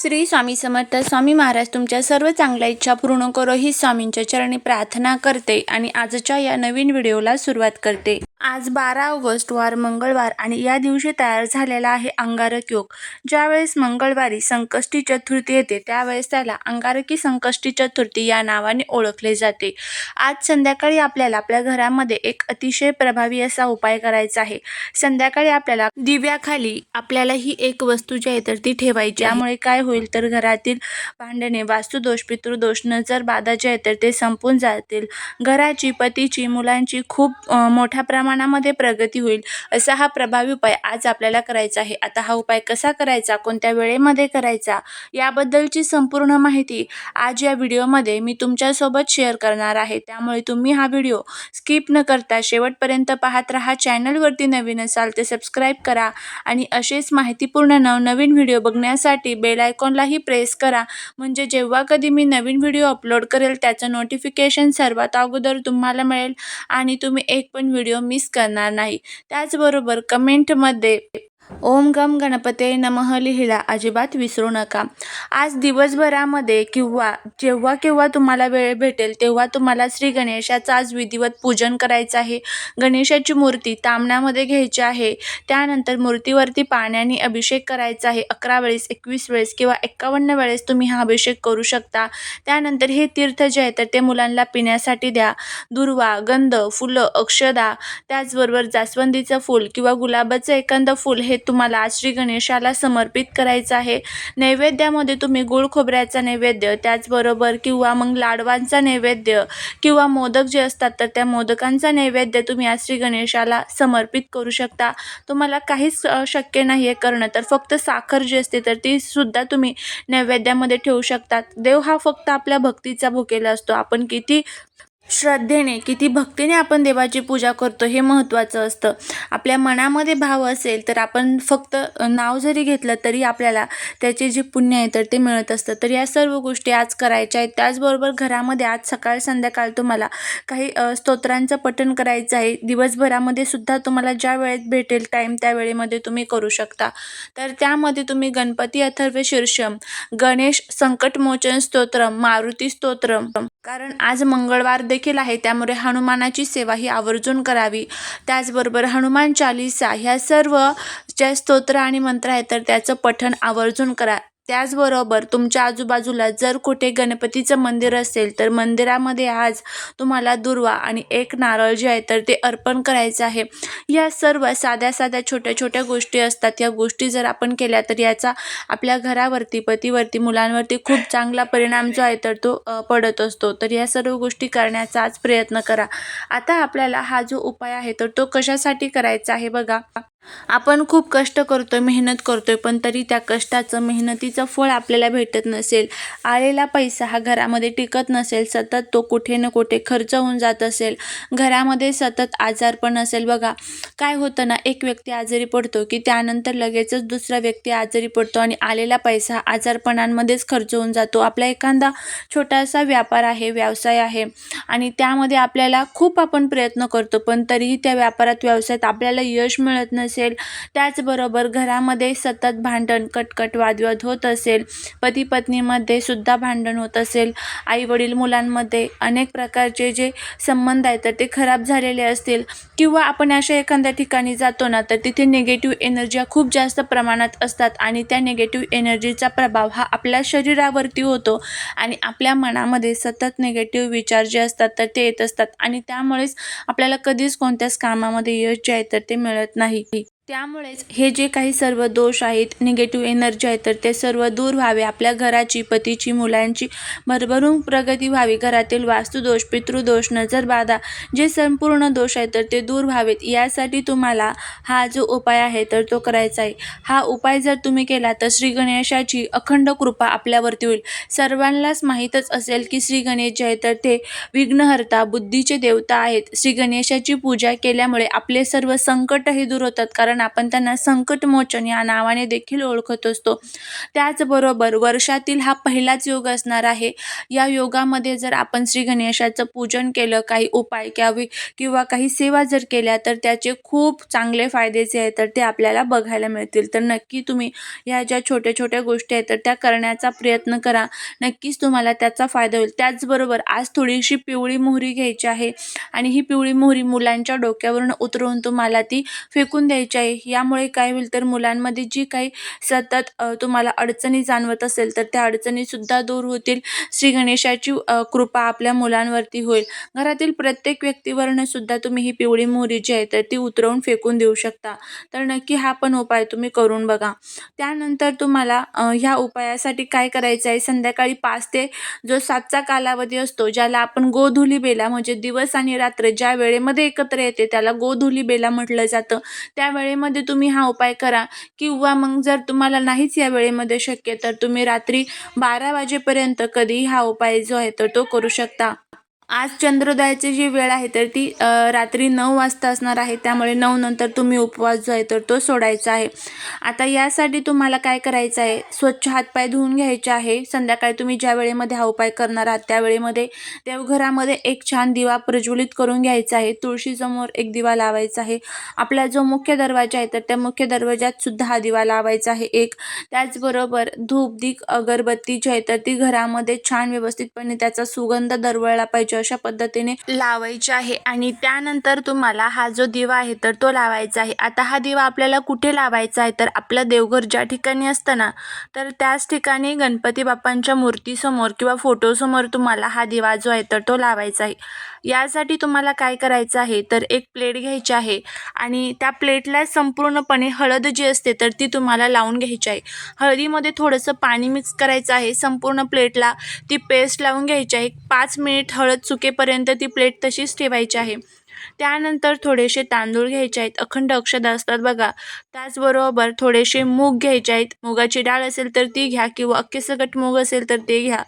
श्री स्वामी समर्थ स्वामी महाराज तुमच्या सर्व चांगल्या इच्छा पूर्ण करो ही स्वामींच्या चरणी प्रार्थना करते आणि आजच्या या नवीन व्हिडिओला सुरुवात करते. आज बारा ऑगस्ट वार मंगळवार आणि या दिवशी तयार झालेला आहे अंगारक योग. ज्यावेळेस मंगळवारी संकष्टी चतुर्थी येते त्यावेळेस त्याला अंगारकी संकष्टी चतुर्थी या नावाने ओळखले जाते. आज संध्याकाळी आपल्याला आपल्या घरामध्ये एक अतिशय प्रभावी असा उपाय करायचा आहे. संध्याकाळी आपल्याला दिव्याखाली आपल्याला ही एक वस्तू जी आहे तर ती ठेवायची त्यामुळे काय होईल तर घरातील भांडणे वास्तुदोष पितृदोष नजर बाधा जे आहे तर ते संपून जातील. घराची पतीची मुलांची खूप मोठ्या प्रमाणामध्ये प्रगती होईल. असा हा प्रभावी उपाय आज आपल्याला करायचा आहे. आता हा उपाय कसा करायचा? कोणत्या वेळेमध्ये करायचा? याबद्दलची संपूर्ण माहिती आज या व्हिडिओमध्ये मी तुमच्यासोबत शेअर करणार आहे. त्यामुळे तुम्ही हा व्हिडिओ स्किप न करता शेवटपर्यंत पाहत राहा. चॅनलवरती नवीन असाल ते सबस्क्राईब करा आणि असेच माहितीपूर्ण नवनवीन व्हिडिओ बघण्यासाठी बेल आयकॉनलाही प्रेस करा. म्हणजे जेव्हा कधी मी नवीन व्हिडिओ अपलोड करेल त्याचं नोटिफिकेशन सर्वात अगोदर तुम्हाला मिळेल आणि तुम्ही एक पण व्हिडिओ मिस करणार नाही. त्याचबरोबर कमेंटमध्ये ओम गम गणपते नमः लिहिला अजिबात विसरू नका. आज दिवसभरामध्ये किंवा जेव्हा केव्हा तुम्हाला वेळ भेटेल तेव्हा तुम्हाला श्री गणेशाचं आज विधिवत पूजन करायचं आहे. गणेशाची मूर्ती तामणामध्ये घ्यायची आहे. त्यानंतर मूर्तीवरती पाण्याने अभिषेक करायचा आहे. अकरा वेळेस एकवीस वेळेस किंवा एक्कावन्न वेळेस तुम्ही हा अभिषेक करू शकता. त्यानंतर हे तीर्थ जे आहे तर ते मुलांना पिण्यासाठी द्या. दुर्वा गंध फुलं अक्षदा त्याचबरोबर जास्वंदीचं फूल किंवा गुलाबाचं एखादं फूल हे तुम्हाला श्री गणेशाला समर्पित करायचं आहे. नैवेद्यामध्ये तुम्ही गुळ खोबऱ्याचा नैवेद्य त्याचबरोबर किंवा मग लाडवांचा नैवेद्य किंवा मोदक जे असतात तर त्या मोदकांचा नैवेद्य तुम्ही आज श्री गणेशाला समर्पित करू शकता. तुम्हाला काहीच शक्य नाही आहे करणं तर फक्त साखर जी असते तर ती सुद्धा तुम्ही नैवेद्यामध्ये ठेवू शकतात. देव हा फक्त आपल्या भक्तीचा भुकेला असतो. आपण किती श्रद्धेने किती भक्तीने आपण देवाची पूजा करतो हे महत्त्वाचं असतं. आपल्या मनामध्ये भाव असेल तर आपण फक्त नाव जरी घेतलं तरी आपल्याला त्याचे जे पुण्य आहे तर ते मिळत असतं. तर या सर्व गोष्टी आज करायच्या आहेत. त्याचबरोबर घरामध्ये आज सकाळ संध्याकाळ तुम्हाला काही स्तोत्रांचं पठण करायचं आहे. दिवसभरामध्ये सुद्धा तुम्हाला ज्या वेळेत भेटेल टाईम त्या वेळेमध्ये तुम्ही करू शकता. तर त्यामध्ये तुम्ही गणपती अथर्व शीर्षम गणेश संकटमोचन स्तोत्रम मारुती स्तोत्रम कारण आज मंगळवार देखील आहे त्यामुळे हनुमानाची सेवा ही आवर्जून करावी. त्याचबरोबर हनुमान चालिसा ह्या सर्व ज्या स्तोत्र आणि मंत्र आहेत तर त्याचं पठण आवर्जून करा. त्याचबरोबर तुमच्या आजूबाजूला जर कुठे गणपतीचं मंदिर असेल तर मंदिरामध्ये आज तुम्हाला दुर्वा आणि एक नारळ जे आहे तर ते अर्पण करायचं आहे. या सर्व साध्या साध्या छोट्या छोट्या गोष्टी असतात. या गोष्टी जर आपण केल्या तर याचा आपल्या घरावरती पतीवरती मुलांवरती खूप चांगला परिणाम जो आहे तर तो पडत असतो. तर या सर्व गोष्टी करण्याचा आज प्रयत्न करा. आता आपल्याला हा जो उपाय आहे तर तो कशासाठी करायचा आहे बघा. आपण खूप कष्ट करतो आहे मेहनत करतो आहे पण तरी त्या कष्टाचं मेहनतीचं फळ आपल्याला भेटत नसेल. आलेला पैसा हा घरामध्ये टिकत नसेल सतत तो कुठे ना कुठे खर्च होऊन जात असेल. घरामध्ये सतत आजारपण असेल. बघा काय होतं ना एक व्यक्ती आजारी पडतो की त्यानंतर लगेचच दुसरा व्यक्ती आजारी पडतो आणि आलेला पैसा आजारपणांमध्येच खर्च होऊन जातो. आपला एखादा छोटासा व्यापार आहे व्यवसाय आहे आणि त्यामध्ये आपल्याला खूप आपण प्रयत्न करतो पण तरीही त्या व्यापारात व्यवसायात आपल्याला यश मिळत नसेल. असेल. त्याचबरोबर घरामध्ये सतत भांडण कटकट वादविवाद होत असेल. पती पत्नीमध्ये सुद्धा भांडण होत असेल. आई वडील मुलांमध्ये अनेक प्रकारचे जे संबंध आहेत तर ते खराब झालेले असतील. किंवा आपण अशा एखाद्या ठिकाणी जातो ना तर तिथे निगेटिव्ह एनर्जी खूप जास्त प्रमाणात असतात आणि त्या निगेटिव्ह एनर्जीचा प्रभाव हा आपल्या शरीरावरती होतो आणि आपल्या मनामध्ये सतत निगेटिव्ह विचार जे असतात तर ते येत असतात आणि त्यामुळेच आपल्याला कधीच कोणत्याच कामामध्ये यश जे आहे तर ते मिळत नाही. त्यामुळेच हे जे काही सर्व दोष आहेत निगेटिव्ह एनर्जी आहे तर ते सर्व दूर व्हावे. आपल्या घराची पतीची मुलांची भरभरून प्रगती व्हावी. घरातील वास्तुदोष पितृदोष नजरबाधा जे संपूर्ण दोष आहेत तर ते दूर व्हावेत. यासाठी तुम्हाला हा जो उपाय आहे तर तो करायचा आहे. हा उपाय जर तुम्ही केला तर श्री गणेशाची अखंड कृपा आपल्यावरती होईल. सर्वांनाच माहीतच असेल की श्री गणेश जे आहे तर ते विघ्नहर्ता बुद्धीचे देवता आहेत. श्री गणेशाची पूजा केल्यामुळे आपले सर्व संकटही दूर होतात. कारण पण आपण त्यांना संकटमोचन या नावाने देखील ओळखत असतो. त्याचबरोबर वर्षातील हा पहिलाच योग असणार आहे. या योगामध्ये जर आपण श्री गणेशाचं पूजन केलं काही उपाय क्यावे किंवा काही सेवा जर केल्या तर त्याचे खूप चांगले फायदे जे आहेत तर ते आपल्याला बघायला मिळतील. तर नक्की तुम्ही ह्या ज्या छोट्या छोट्या गोष्टी आहेत तर त्या करण्याचा प्रयत्न करा. नक्कीच तुम्हाला त्याचा फायदा होईल. त्याचबरोबर आज थोडीशी पिवळी मोहरी घ्यायची आहे आणि ही पिवळी मोहरी मुलांच्या डोक्यावरून उतरवून तुम्हाला ती फेकून द्यायची आहे. यामुळे काय होईल तर मुलांमध्ये जी काही सतत तुम्हाला अडचणी जाणवत असेल तर त्या अडचणीसुद्धा दूर होतील. श्री गणेशाची कृपा आपल्या मुलांवरती होईल. घरातील प्रत्येक व्यक्तीवरनं सुद्धा तुम्ही ही पिवळी मोहरी जी आहे तर ती उतरवून फेकून देऊ शकता. तर नक्की हा पण उपाय तुम्ही करून बघा. त्यानंतर तुम्हाला ह्या उपायासाठी काय करायचं आहे? संध्याकाळी पाच ते जो सातचा कालावधी असतो ज्याला आपण गोधुली बेला म्हणजे दिवस आणि रात्र ज्या वेळेमध्ये एकत्र येते त्याला गोधुली बेला म्हटलं जातं. त्यावेळे वेळेमध्ये तुम्ही हा उपाय करा किंवा मग जर तुम्हाला नाहीच या वेळेमध्ये शक्य तर तुम्ही रात्री बारा वाजेपर्यंत कधीही हा उपाय जो आहे तर तो करू शकता. आज चंद्रोदयाची जी वेळ आहे तर ती रात्री नऊ वाजता असणार आहे. त्यामुळे नऊ नंतर तुम्ही उपवास जो आहे तर तो सोडायचा आहे. आता यासाठी तुम्हाला काय करायचं आहे? स्वच्छ हातपाय धुवून घ्यायचे आहे. संध्याकाळी तुम्ही ज्या वेळेमध्ये हा उपाय करणार आहात त्या वेळेमध्ये देवघरामध्ये एक छान दिवा प्रज्वलित करून घ्यायचा आहे. तुळशीसमोर एक दिवा लावायचा आहे. आपला जो मुख्य दरवाजा आहे तर त्या मुख्य दरवाजात सुद्धा हा दिवा लावायचा आहे. एक त्याचबरोबर धूप दीक अगरबत्ती जी आहे तर ती घरामध्ये छान व्यवस्थितपणे त्याचा सुगंध दरवळला पाहिजे. अशा पद्धतीने लावायची आहे. आणि त्यानंतर तुम्हाला हा जो दिवा आहे तर तो लावायचा आहे. आता हा दिवा आपल्याला कुठे लावायचा आहे? तर आपलं देवघर ज्या ठिकाणी असतं ना तर त्याच ठिकाणी गणपती बाप्पांच्या मूर्तीसमोर किंवा फोटोसमोर तुम्हाला हा दिवा जो आहे तर तो लावायचा आहे. यासाठी तुम्हाला काय करायचं आहे? तर एक प्लेट घ्यायची आहे. आणि त्या प्लेटला संपूर्णपणे हळद जी असते तर ती तुम्हाला लावून घ्यायची आहे. हळदीमध्ये थोडंसं पाणी मिक्स करायचं आहे. संपूर्ण प्लेटला ती पेस्ट लावून घ्यायची आहे. पाच मिनिट हळद सुकेपर्यंत ती प्लेट तशीच ठेवायची आहे. त्यानंतर थोडेसे तांदूळ घ्यायचे आहेत. अखंड अक्षद असतात बघा. त्याचबरोबर थोडेसे मूग घ्यायचे आहेत. मुगाची डाळ असेल तर ती घ्या किंवा अख्खे मूग असेल तर ते घ्या.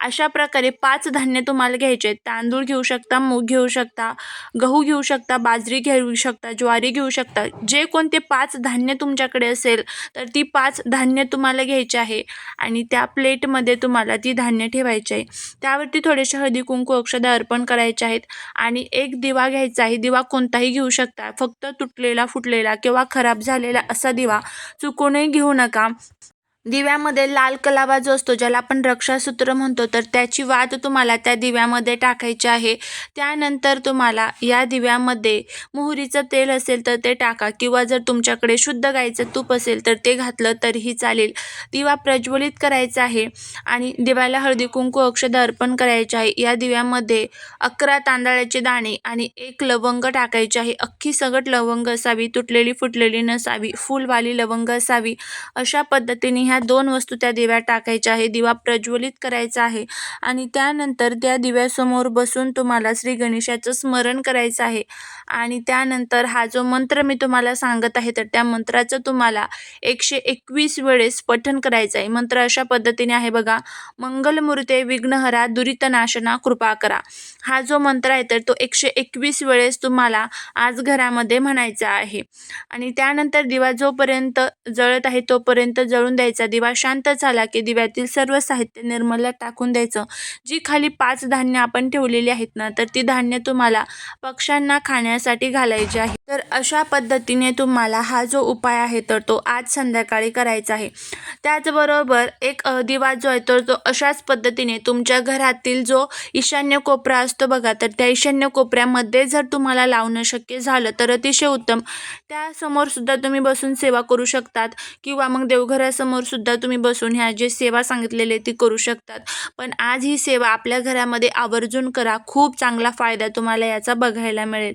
अशा प्रकारे पाच धान्य तुम्हाला घ्यायचे आहेत. तांदूळ घेऊ शकता मूग घेऊ शकता गहू घेऊ शकता बाजरी घेऊ शकता ज्वारी घेऊ शकता. जे कोणते पाच धान्य तुमच्याकडे असेल तर ती पाच धान्य तुम्हाला घ्यायची आहे आणि त्या प्लेटमध्ये तुम्हाला ती धान्य ठेवायची आहे. त्यावरती थोडेसे हळदी कुंकू अक्षदा अर्पण करायचे आहेत आणि एक दिवा घ्यायचा घ्यायचाही दिवा कोणताही घेऊ शकता. फक्त तुटलेला फुटलेला किंवा खराब झालेला असा दिवा चुकूनही घेऊ नका. दिव्यामध्ये लाल कलावा जो असतो ज्याला आपण रक्षासूत्र म्हणतो तर त्याची वात तुम्हाला त्या दिव्यामध्ये टाकायची आहे. त्यानंतर तुम्हाला या दिव्यामध्ये मोहरीचं तेल असेल तर ते टाका किंवा जर तुमच्याकडे शुद्ध गाईचं तूप असेल तर ते घातलं तरीही चालेल. दिवा प्रज्वलित करायचा आहे आणि दिव्याला हळदी कुंकू औषध अर्पण करायचे आहे. या दिव्यामध्ये अकरा तांदळाचे दाणे आणि एक लवंग टाकायचे आहे. अख्खी सगट लवंग असावी तुटलेली फुटलेली नसावी फुलवाली लवंग असावी अशा पद्धतीने ह्या दोन वस्तू त्या दिव्यात टाकायच्या आहे. दिवा प्रज्वलित करायचा आहे. आणि त्यानंतर त्या दिव्यासमोर बसून तुम्हाला श्री गणेशाचं स्मरण करायचं आहे. आणि त्यानंतर हा जो मंत्र मी तुम्हाला सांगत आहे तर त्या मंत्राचं तुम्हाला एकशे एकवीस वेळेस पठण करायचं आहे. मंत्र अशा पद्धतीने आहे बघा मंगलमूर्ते विघ्नहरा दुरितनाशना कृपा करा. हा जो मंत्र आहे तर तो एकशे एकवीस वेळेस तुम्हाला आज घरामध्ये म्हणायचा आहे. आणि त्यानंतर दिवा जोपर्यंत जळत आहे तोपर्यंत जळून द्यायचा. दिवा शांत झाला की दिव्यातील सर्व साहित्य निर्मला टाकून द्यायचं. जी खाली पाच धान्य आपण ठेवलेली आहेत ना तर ती धान्य तुम्हाला पक्ष्यांना खाण्या खाण्यासाठी घालायचे आहे. तर अशा पद्धतीने तुम्हाला हा जो उपाय आहे तर तो आज संध्याकाळी करायचा आहे. त्याचबरोबर एक दिवा जो आहे तर तो अशाच पद्धतीने तुमच्या घरातील जो ईशान्य कोपरा असतो बघा तर त्या ईशान्य कोपऱ्यामध्ये जर तुम्हाला लावणं शक्य झालं तर अतिशय उत्तम. त्यासमोर सुद्धा तुम्ही बसून सेवा करू शकतात किंवा मग देवघरासमोर सुद्धा तुम्ही बसून ह्या जे सेवा सांगितलेली ती करू शकतात. पण आज ही सेवा आपल्या घरामध्ये आवर्जून करा खूप चांगला फायदा तुम्हाला याचा बघायला मिळेल.